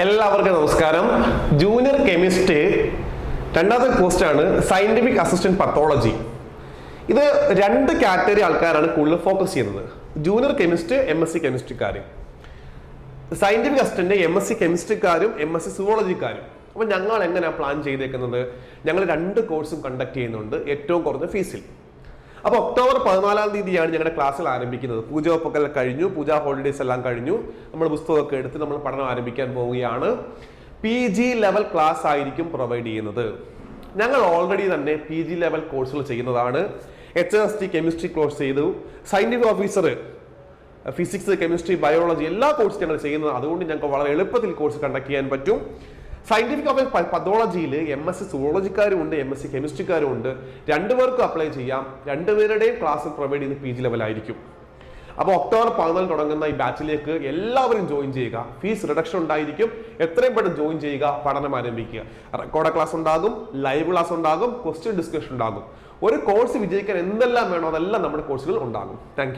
എല്ലാവർക്കും നമസ്കാരം. Junior chemist രണ്ടാമത്തെ ആണ് സയന്റിഫിക് അസിസ്റ്റന്റ് പത്തോളജി ഇത് രണ്ട് കാറ്റഗറി ആൾക്കാരാണ് കൂടുതൽ ഫോക്കസ് ചെയ്യുന്നത്. Junior chemist M S C കെമിസ്ട്രിക്കാർ scientific assistant M S C കെമിസ്ട്രിക്കാരും M S C സുവോളജിക്കാരും അപ്പൊ ഞങ്ങൾ എങ്ങനെയാണ് പ്ലാൻ ചെയ്തേക്കുന്നത്? ഞങ്ങൾ രണ്ട് കോഴ്സും കണ്ടക്ട് ചെയ്യുന്നുണ്ട്. ഏറ്റവും കുറഞ്ഞ ഫീസിൽ അപ്പോൾ ഒക്ടോബർ പതിനാലാം തീയതിയാണ് ഞങ്ങളുടെ ക്ലാസ്സിൽ ആരംഭിക്കുന്നത്. പൂജ ഒപ്പക്കൽ കഴിഞ്ഞു പൂജാ ഹോളിഡേസ് എല്ലാം കഴിഞ്ഞു. നമ്മൾ പുസ്തകമൊക്കെ എടുത്ത് നമ്മൾ പഠനം ആരംഭിക്കാൻ പോവുകയാണ്. പി ജി ലെവൽ ക്ലാസ് ആയിരിക്കും പ്രൊവൈഡ് ചെയ്യുന്നത്. ഞങ്ങൾ ഓൾറെഡി തന്നെ പി ജി ലെവൽ കോഴ്സുകൾ ചെയ്യുന്നതാണ്. H S T chemistry course ചെയ്തു. Scientific officer physics chemistry biology എല്ലാ കോഴ്സും ഞങ്ങൾ ചെയ്യുന്നത്. അതുകൊണ്ട് ഞങ്ങൾക്ക് വളരെ എളുപ്പത്തിൽ കോഴ്സ് കണ്ടക്ട് ചെയ്യാൻ പറ്റും. സയന്റിഫിക് ഓഫ് പതോളജിയിൽ എം എസ് സി സുവോളജിക്കാരും ഉണ്ട് എം എസ് സി കെമിസ്ട്രിക്കാരും ഉണ്ട്. രണ്ടുപേർക്കും അപ്ലൈ ചെയ്യാം. രണ്ടുപേരുടെയും ക്ലാസ് പ്രൊവൈഡ് ചെയ്യുന്ന പി ജി ലെവലായിരിക്കും അപ്പോൾ ഒക്ടോബർ പതിനാല് തുടങ്ങുന്ന ഈ ബാച്ചിലേക്ക് എല്ലാവരും ജോയിൻ ചെയ്യുക. ഫീസ് റിഡക്ഷൻ ഉണ്ടായിരിക്കും. എത്രയും പെട്ടെന്ന് ജോയിൻ ചെയ്യുക. പഠനം ആരംഭിക്കുക. റെക്കോർഡ് ക്ലാസ് ഉണ്ടാകും ലൈവ് ക്ലാസ് ഉണ്ടാകും ക്വസ്റ്റ്യൻ ഡിസ്കഷൻ ഉണ്ടാകും. ഒരു കോഴ്സ് വിജയിക്കാൻ എന്തെല്ലാം വേണോ അതെല്ലാം നമ്മുടെ കോഴ്സുകൾ ഉണ്ടാകും. താങ്ക്